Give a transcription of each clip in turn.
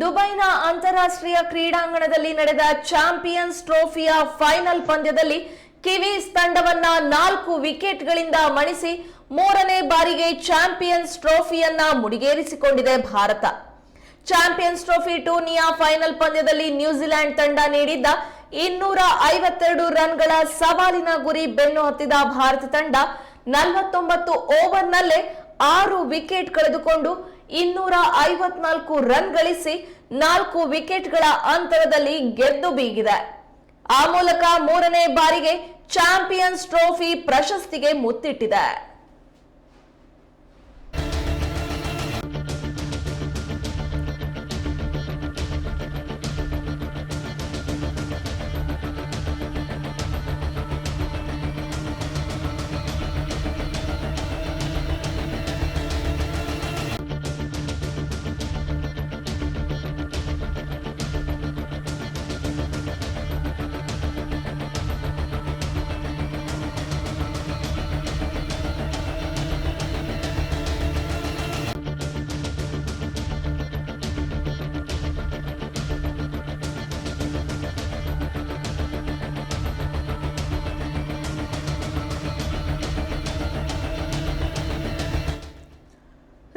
ದುಬೈನ ಅಂತಾರಾಷ್ಟ್ರೀಯ ಕ್ರೀಡಾಂಗಣದಲ್ಲಿ ನಡೆದ ಚಾಂಪಿಯನ್ಸ್ ಟ್ರೋಫಿಯ ಫೈನಲ್ ಪಂದ್ಯದಲ್ಲಿ ಕಿವೀಸ್ ತಂಡವನ್ನ ನಾಲ್ಕು ವಿಕೆಟ್ಗಳಿಂದ ಮಣಿಸಿ ಮೂರನೇ ಬಾರಿಗೆ ಚಾಂಪಿಯನ್ಸ್ ಟ್ರೋಫಿಯನ್ನ ಮುಡಿಗೇರಿಸಿಕೊಂಡಿದೆ ಭಾರತ. ಚಾಂಪಿಯನ್ಸ್ ಟ್ರೋಫಿ ಟೂರ್ನಿಯ ಫೈನಲ್ ಪಂದ್ಯದಲ್ಲಿ ನ್ಯೂಜಿಲೆಂಡ್ ತಂಡ ನೀಡಿದ್ದ ಇನ್ನೂರ ಐವತ್ತೆರಡು ರನ್ಗಳ ಸವಾಲಿನ ಗುರಿ ಬೆನ್ನು ಹತ್ತಿದ ಭಾರತ ತಂಡ ನಲವತ್ತೊಂಬತ್ತು ಓವರ್ನಲ್ಲೇ ಆರು ವಿಕೆಟ್ ಕಳೆದುಕೊಂಡು ಇನ್ನೂರ ಐವತ್ನಾಲ್ಕು ರನ್ ಗಳಿಸಿ ನಾಲ್ಕು ವಿಕೆಟ್ಗಳ ಅಂತರದಲ್ಲಿ ಗೆದ್ದು ಬೀಗಿದೆ. ಆ ಮೂಲಕ ಮೂರನೇ ಬಾರಿಗೆ ಚಾಂಪಿಯನ್ಸ್ ಟ್ರೋಫಿ ಪ್ರಶಸ್ತಿಗೆ ಮುತ್ತಿಟ್ಟಿದೆ.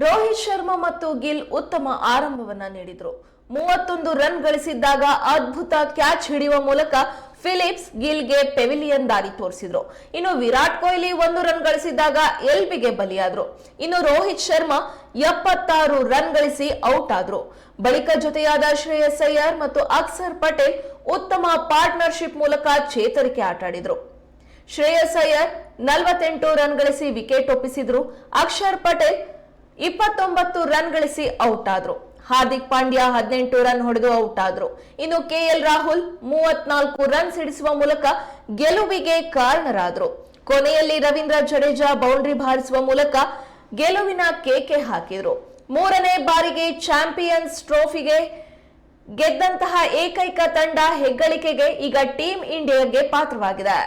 ರೋಹಿತ್ ಶರ್ಮಾ ಮತ್ತು ಗಿಲ್ ಉತ್ತಮ ಆರಂಭವನ್ನ ನೀಡಿದ್ರು. ಮೂವತ್ತೊಂದು ರನ್ ಗಳಿಸಿದ್ದಾಗ ಅದ್ಭುತ ಕ್ಯಾಚ್ ಹಿಡಿಯುವ ಮೂಲಕ ಫಿಲಿಪ್ಸ್ ಗಿಲ್ಗೆ ಪೆವಿಲಿಯನ್ ದಾರಿ ತೋರಿಸಿದ್ರು. ಇನ್ನು ವಿರಾಟ್ ಕೊಹ್ಲಿ ಒಂದು ರನ್ ಗಳಿಸಿದಾಗ ಎಲ್ಬಿಗೆ ಬಲಿಯಾದ್ರು. ಇನ್ನು ರೋಹಿತ್ ಶರ್ಮಾ ಎಪ್ಪತ್ತಾರು ರನ್ ಗಳಿಸಿ ಔಟ್ ಆದ್ರು. ಬಳಿಕ ಜೊತೆಯಾದ ಶ್ರೇಯಸ್ ಅಯ್ಯರ್ ಮತ್ತು ಅಕ್ಸರ್ ಪಟೇಲ್ ಉತ್ತಮ ಪಾರ್ಟ್ನರ್ಶಿಪ್ ಮೂಲಕ ಚೇತರಿಕೆ ಆಟಾಡಿದ್ರು. ಶ್ರೇಯಸ್ ಅಯ್ಯರ್ ನಲವತ್ತೆಂಟು ರನ್ ಗಳಿಸಿ ವಿಕೆಟ್ ಒಪ್ಪಿಸಿದ್ರು. ಅಕ್ಷರ್ ಪಟೇಲ್ ಇಪ್ಪತ್ತೊಂಬತ್ತು ರನ್ ಗಳಿಸಿ ಔಟ್ ಆದ್ರು. ಹಾರ್ದಿಕ್ ಪಾಂಡ್ಯ ಹದಿನೆಂಟು ರನ್ ಹೊಡೆದು ಔಟ್ ಆದ್ರು. ಇನ್ನು ಕೆಎಲ್ ರಾಹುಲ್ ಮೂವತ್ನಾಲ್ಕು ರನ್ ಸಿಡಿಸುವ ಮೂಲಕ ಗೆಲುವಿಗೆ ಕಾರಣರಾದ್ರು. ಕೊನೆಯಲ್ಲಿ ರವೀಂದ್ರ ಜಡೇಜಾ ಬೌಂಡ್ರಿ ಬಾರಿಸುವ ಮೂಲಕ ಗೆಲುವಿನ ಕೇಕೆ ಹಾಕಿದ್ರು. ಮೂರನೇ ಬಾರಿಗೆ ಚಾಂಪಿಯನ್ಸ್ ಟ್ರೋಫಿಗೆ ಗೆದ್ದಂತಹ ಏಕೈಕ ತಂಡ ಹೆಗ್ಗಳಿಕೆಗೆ ಈಗ ಟೀಂ ಇಂಡಿಯಾಗೆ ಪಾತ್ರವಾಗಿದೆ.